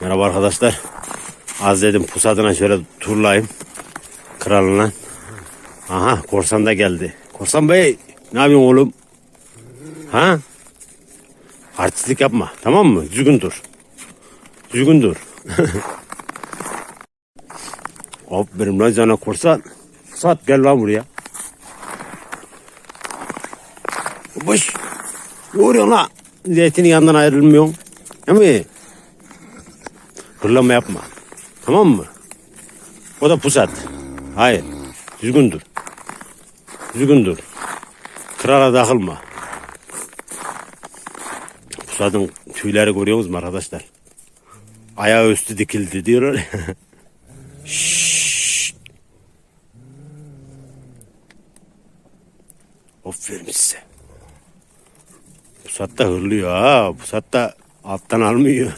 Merhaba arkadaşlar. Az dedim pusadına şöyle turlayayım. Kralına. Aha korsan da geldi. Korsan bey ne yapıyorsun oğlum? Ha? Artistlik yapma tamam mı? Düzgün dur. Düzgün dur. Aferin lan sana korsan. Sat gel lan buraya. Boş. Ne oluyor lan? Zeytinin yanından ayrılmıyorsun. Değil mi? Hırlama yapma. Tamam mı? O da pusat. Hayır. Düzgün dur. Düzgün dur. Krala takılma. Pusatın tüyleri görüyor musunuz arkadaşlar? Ayağı üstü dikildi diyorlar. Şşşt. Aferin size. Pusat da hırlıyor ha. Pusat da alttan almıyor.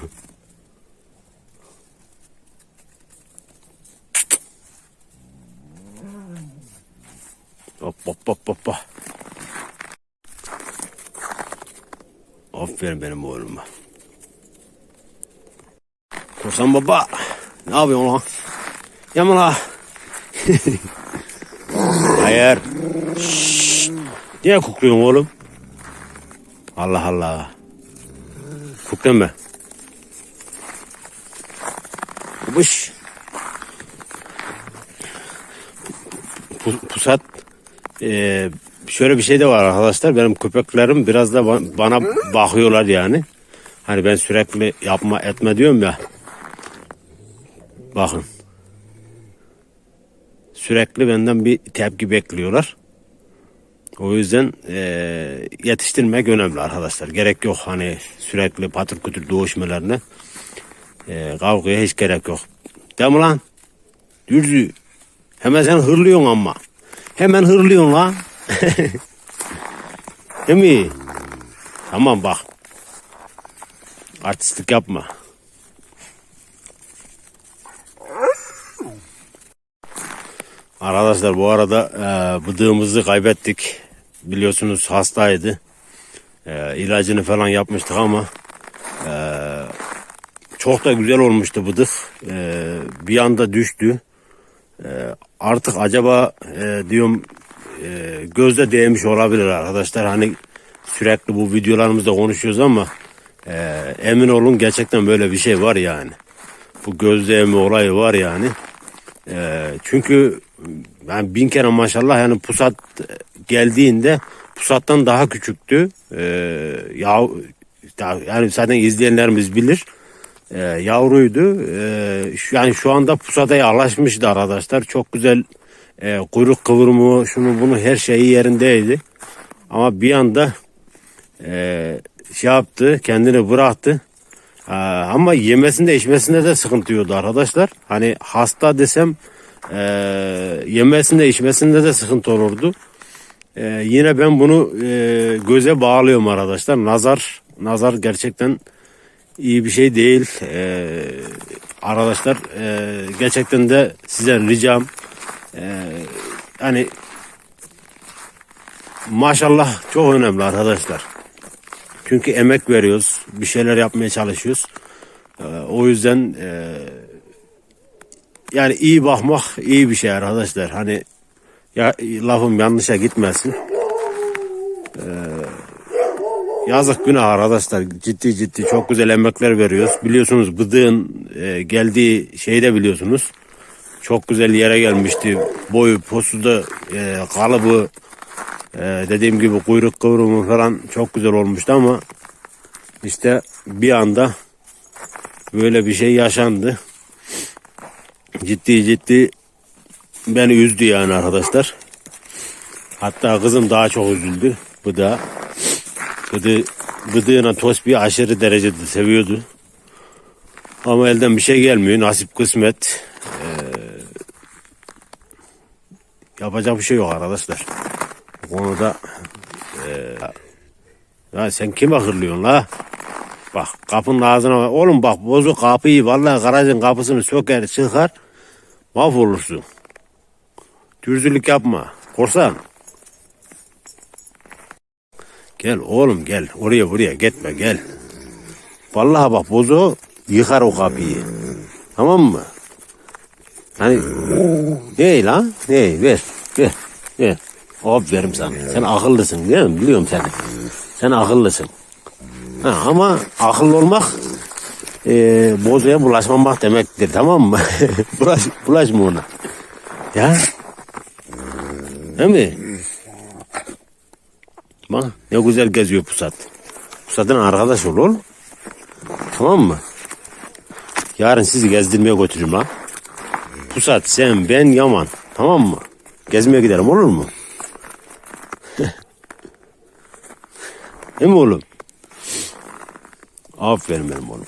Hop hop hop hop. hop. Aferin benim oğluma. Korsan baba. Ne yapıyorsun lan? Yama la. Hayır. Şşş. Niye kukluyorsun oğlum? Allah Allah. Kuklama. Bış. Pu- Pusat ee, şöyle bir şey de var arkadaşlar. Benim köpeklerim biraz da ba- bana bakıyorlar yani. Hani ben sürekli yapma etme diyorum ya. Bakın. Sürekli benden bir tepki bekliyorlar. O yüzden eee, yetiştirmek önemli arkadaşlar. Gerek yok hani sürekli patır kütür doğuşmalarına. Eee kavgaya hiç gerek yok. Değil mi lan? Dürzü. Hemen sen hırlıyorsun ama. Hemen hırlıyorsun lan. Değil mi? Tamam bak. Artistlik yapma. Arkadaşlar bu arada e, bıdığımızı kaybettik. Biliyorsunuz hastaydı. E, ilacını falan yapmıştık ama e, çok da güzel olmuştu bıdık. E, bir anda düştü. E, artık acaba e, diyorum e, gözde değmiş olabilir arkadaşlar. Hani sürekli bu videolarımızda konuşuyoruz ama e, emin olun gerçekten böyle bir şey var yani. Bu göz değme olayı var yani. E, çünkü ben bin kere maşallah yani pusat geldiğinde pusattan daha küçüktü. E, ya yani zaten izleyenlerimiz bilir. E, yavruydu. E, şu- yani şu anda pusata yaklaşmıştı arkadaşlar. Çok güzel e, kuyruk kıvırımı şunu bunu her şeyi yerindeydi. Ama bir anda e, şey yaptı kendini bıraktı. Ee, ama yemesinde içmesinde de sıkıntı yiyordu arkadaşlar. Hani hasta desem e, yemesinde içmesinde de sıkıntı olurdu. E, yine ben bunu e, göze bağlıyorum arkadaşlar. Nazar nazar gerçekten iyi bir şey değil. E, arkadaşlar e, gerçekten de size ricam e, hani maşallah çok önemli arkadaşlar. Çünkü emek veriyoruz. Bir şeyler yapmaya çalışıyoruz. Ee, o yüzden e, yani iyi bakmak iyi bir şey arkadaşlar. Hani ya lafım yanlışa gitmesin. Ee, yazık günah arkadaşlar. Ciddi ciddi çok güzel emekler veriyoruz. Biliyorsunuz bıdığın e, geldiği şeyi de biliyorsunuz. Çok güzel yere gelmişti. Boyu, posu da e, kalıbı ee, dediğim gibi kuyruk kıvrımı falan çok güzel olmuştu ama işte bir anda böyle bir şey yaşandı. Ciddi ciddi beni üzdü yani arkadaşlar. Hatta kızım daha çok üzüldü. Bu da gıdı, gıdığına tosbiyi aşırı derecede seviyordu. Ama elden bir şey gelmiyor. Nasip kısmet. Ee, yapacak bir şey yok arkadaşlar. Bu konuda eee ya sen kime hırlıyorsun la? Bak kapının ağzına. Oğlum bak bozu kapıyı vallahi garajın kapısını söker çıkar mahvolursun. Dürzülük yapma. Korsan. Gel oğlum gel. Oraya buraya gitme gel. Vallahi bak bozu yıkar o kapıyı. Tamam mı? Hani ne lan? Ne? Ver. Ver. Ver. Aferin sana. Sen akıllısın değil mi? Biliyorum seni. Sen akıllısın. Ha, ama akıllı olmak e, bozuya bulaşmamak demektir. Tamam mı? Bulaş, bulaşma ona. Ya. Değil mi? Bak ne güzel geziyor pusat. Pusatın arkadaş ol oğlum. Tamam mı? Yarın sizi gezdirmeye götürürüm lan. Pusat sen ben Yaman. Tamam mı? Gezmeye gidelim olur mu? Değil mi oğlum? Aferin benim oğlum.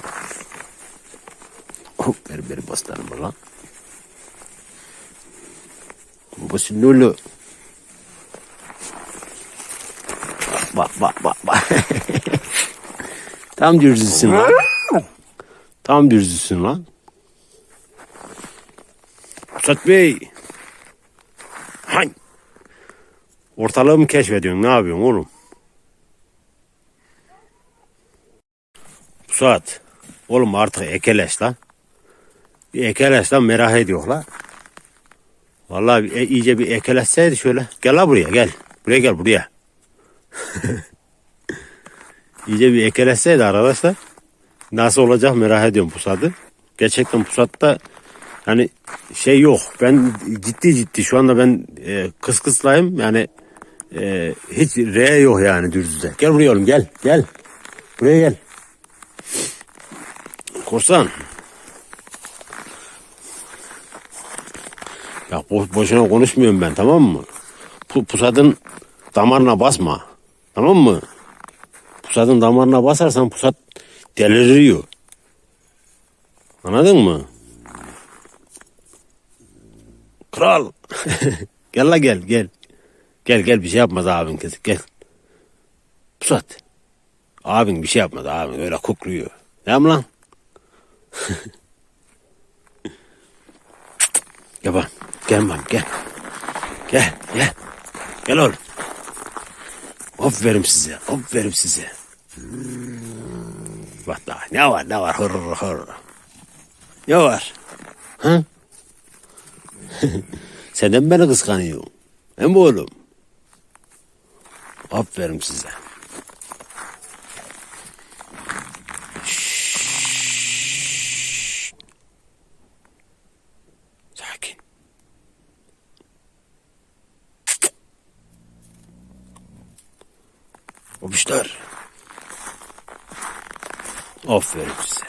Ver ver baslarım lan. Babası Lulu. Bak bak bak bak. Tam dürzüsün lan. Tam dürzüsün lan. Pusat Bey. Hay. Ortalığı mı keşfediyorsun? Ne yapıyorsun oğlum? Pusat. Oğlum artık ekeleş lan. Bir ekeleş lan merak ediyor lan. Vallahi bir- e, iyice bir ekeleşseydi şöyle. Gel lan buraya gel. Buraya gel buraya. iyice bir ekeleşseydi arkadaşlar. Nasıl olacak merak ediyorum Pusat'ı. Gerçekten Pusat'ta hani şey yok. Ben ciddi ciddi şu anda ben e, kıs kıslayım. Yani e, hiç R yok yani dürzüde. Gel buraya oğlum gel gel. Buraya gel. Korsan. Boş, boşuna konuşmuyorum ben tamam mı? Pu, pusadın damarına basma. Tamam mı? Pusadın damarına basarsan pusat deliriyor. Anladın mı? Kral. gel la gel gel. Gel gel bir şey yapmaz abin kız gel. Pusat. Abin bir şey yapmaz abin öyle kukluyor. Değil mi lan? Bak. Gel bak gel. Gel gel. Gel oğlum. Aferin size. Aferin size. Bak daha ne var ne var hır hır. Ne var? Hı? Sen de mi beni kıskanıyorsun? Hem oğlum? Aferin size. Şşş. Sakin. Obişler. Aferin size.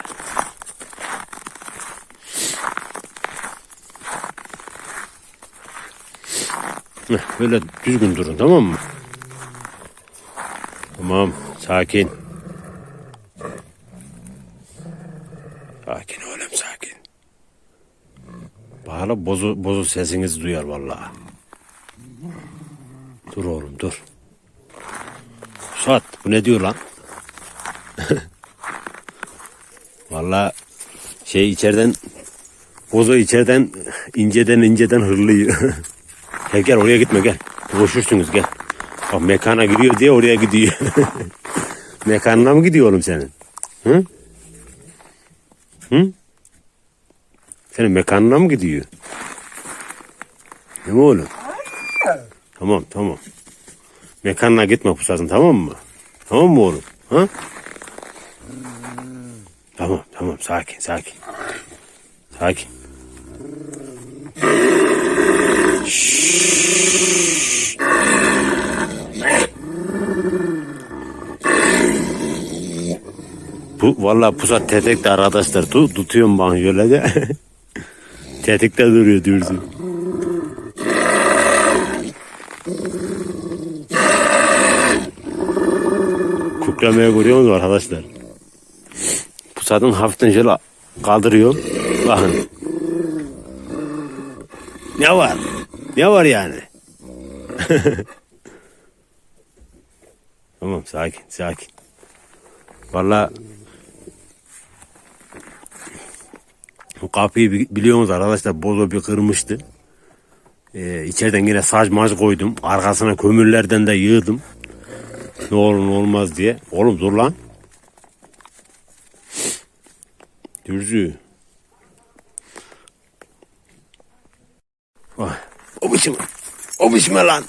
Böyle düzgün durun tamam mı? Tamam sakin. Sakin oğlum sakin. Bağla bozu, bozu sesinizi duyar vallahi. Dur oğlum dur. Suat bu ne diyor lan? vallahi şey içeriden bozu içeriden inceden inceden hırlıyor. gel gel oraya gitme gel. Boşursunuz gel. Bak mekana gidiyor diye oraya gidiyor. Mekanına mı gidiyor oğlum senin? Hı? Hı? Senin mekanına mı gidiyor? Değil mi oğlum? Tamam tamam. Mekanına gitme pusatın tamam mı? Tamam mı oğlum? Ha? Tamam tamam sakin sakin. Sakin. Bu vallahi pusat tetikte arkadaşlar tu, tutuyorum ben şöyle de. tetikte duruyor dürzü. Kuklamaya görüyor musunuz arkadaşlar? Pusatın hafiften şöyle kaldırıyor. Bakın. Ne var? Ne var yani? tamam sakin sakin. Vallahi bu kapıyı bi- biliyorsunuz arkadaşlar bozo bir kırmıştı. Ee, içeriden yine saç maç koydum. Arkasına kömürlerden de yığdım. Ne olur ne olmaz diye. Oğlum dur lan. Gürzü. Vay. O biçim. O biçim lan.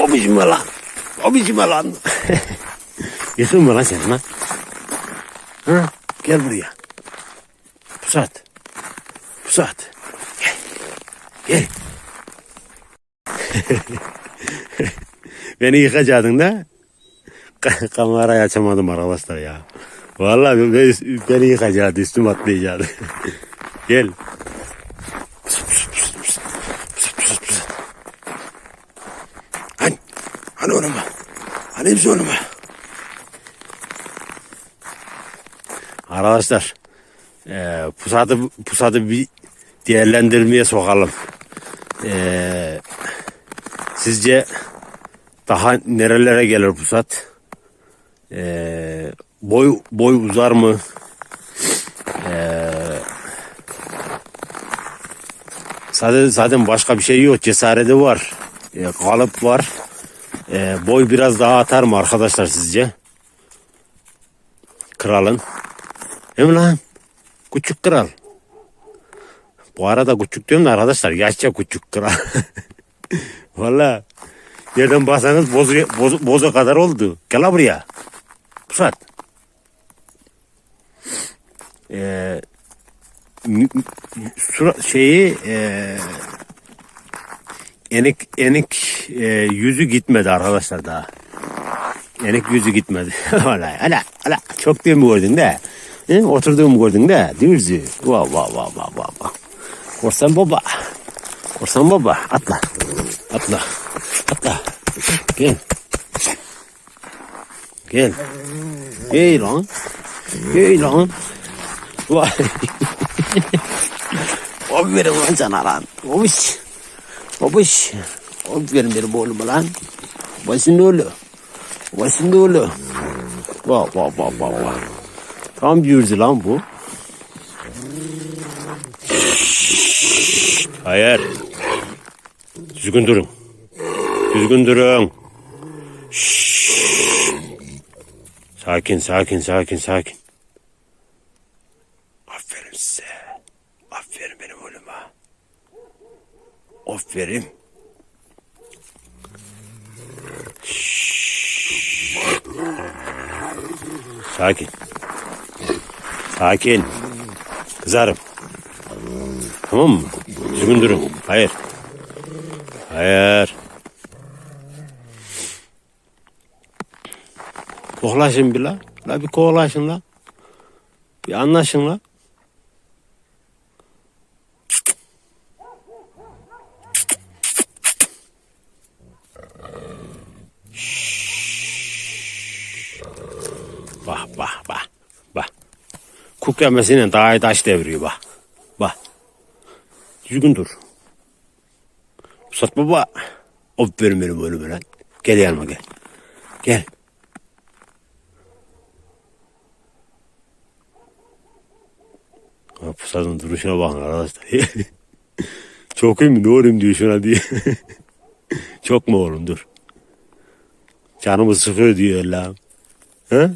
o biçim lan. O biçim lan. Yıkılma lan sen lan. Ha? Gel buraya. Pusat. Pusat. Gel. Gel. Beni yıkacaktın da. Ka- Kamerayı açamadım arkadaşlar ya. Vallahi ben- ben- beni yıkacaktı, üstüm atlayacaktı. Gel. Hani, hani oğlum? Hani hepsi oğlum? Arkadaşlar, e, pusatı, pusatı bir değerlendirmeye sokalım. E, sizce daha nerelere gelir pusat? E, boy boy uzar mı? E, zaten zaten başka bir şey yok. Cesareti var. E, kalıp var. E, boy biraz daha atar mı arkadaşlar sizce? Kralın. Değil lan? Küçük kral. Bu arada küçük diyorum da arkadaşlar yaşça küçük kral. Valla nereden baksanız bozu, bozu, boza kadar oldu. Gel buraya. Pusat. Ee, şeyi e, enik enik e, yüzü gitmedi arkadaşlar daha. Enik yüzü gitmedi. Vallahi ala ala çok değil mi gördün de? He? Oturduğumu gördün de. Dürzü. Vah vah vah vah vah. Korsan baba. Korsan baba. Atla. Atla. Atla. Gel. Gel. Gel lan. Gel lan. Vay. Aferin lan sana lan. Obuş. Obuş. Aferin benim oğluma lan. Basın oğlu. Basın oğlu. Vah vah vah vah vah. Tam yürzü lan bu. Hayır. Düzgün durun. Düzgün durun. Şşş. Sakin, sakin, sakin, sakin. Aferin size. Aferin benim oğluma. Aferin. Şşş. Sakin. Sakin. Kızarım. Tamam mı? Düzgün durun. Hayır. Hayır. Koklaşın bir la. La bir koklaşın la. Bir anlaşın la. Bak bak bak. Bak. Kuk yemesiyle daha taş devriyor bak. Bak. Düzgün dur. Pusat baba. Aferin benim oğlum lan. Gel yanıma gel. Gel. Ha, pusatın duruşuna bakın arkadaşlar. Çok iyi mi? Ne olayım diyor şuna diye. Çok mu oğlum dur. Canımı sıkıyor diyor Allah'ım. Ha?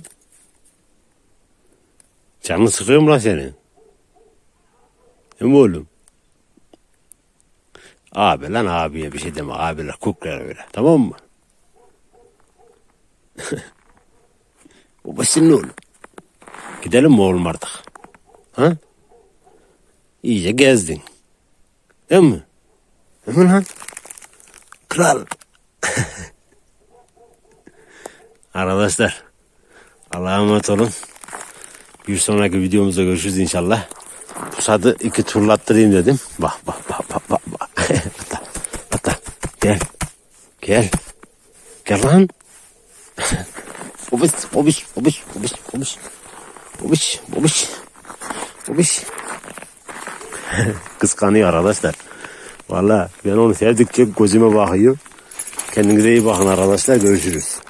Canını sıkıyor mu lan senin? Mi oğlum? Abi lan abiye bir şey deme. Abiler kuklar öyle. Tamam mı? Babasının oğlum. Gidelim mi oğlum artık? Ha? İyice gezdin. Değil mi? Değil mi lan? Kral. Arkadaşlar. Allah'a emanet olun. Bir sonraki videomuzda görüşürüz inşallah. Pusadı iki turlattırayım dedim. Bak bak bak bak bak. bak. atla atla. Gel. Gel. Gel lan. Bobiş bobiş bobiş bobiş bobiş. Bobiş bobiş. Bobiş. Kıskanıyor arkadaşlar. Valla ben onu sevdikçe gözüme bakıyor. Kendinize iyi bakın arkadaşlar. Görüşürüz.